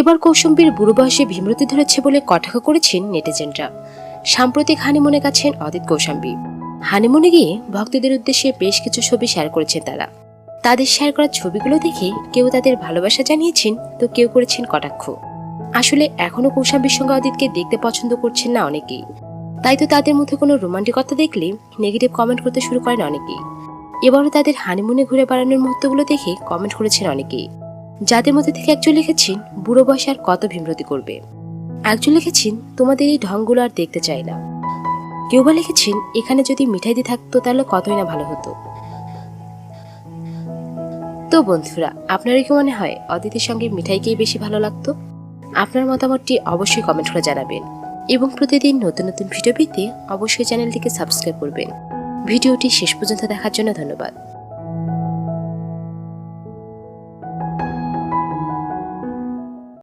এবার কৌশম্বীর বুড়ো বয়সে ভীমরতি ধরেছে বলে কটাক্ষ করেছেন নেটিজেনরা। সাম্প্রতিক হানিমুনে গেছেন অদিত কৌশাম্বী। হানিমুনে গিয়ে ভক্তদের উদ্দেশ্যে বেশ কিছু ছবি শেয়ার করেছেন তারা। তাদের শেয়ার করা ছবিগুলো দেখে কেউ তাদের ভালোবাসা জানিয়েছেন, তো কেউ করেছেন কটাক্ষ। আসলে এখনও কৌশাম্বীর সঙ্গে অদিতকে দেখতে পছন্দ করছেন না অনেকেই। তাই তো তাদের মধ্যে কোনো রোমান্টিকতা দেখলে নেগেটিভ কমেন্ট করতে শুরু করেন অনেকেই। এবারও তাদের হানিমুনে ঘুরে বেড়ানোর মুহূর্তগুলো দেখে কমেন্ট করেছেন অনেকেই। যাদের মধ্যে থেকে একজন লিখেছেন, বুড়ো বয়সে আর কত ভীমরতি করবে? একজন লিখেছেন, তোমাদের এই ঢংগুলো আর দেখতে চাই না। কেউ বা লিখেছেন, এখানে যদি মিঠাই দিয়ে থাকতো তাহলে কতই না ভালো হতো। তো বন্ধুরা আপনারই কি মনে হয় অদিতির সঙ্গে মিঠাইকেই বেশি ভালো লাগতো? আপনার মতামতটি অবশ্যই কমেন্ট করে জানাবেন। এবং প্রতিদিন নতুন নতুন ভিডিও পেতে অবশ্যই চ্যানেলটিকে সাবস্ক্রাইব করবেন। ভিডিওটি শেষ পর্যন্ত দেখার জন্য ধন্যবাদ।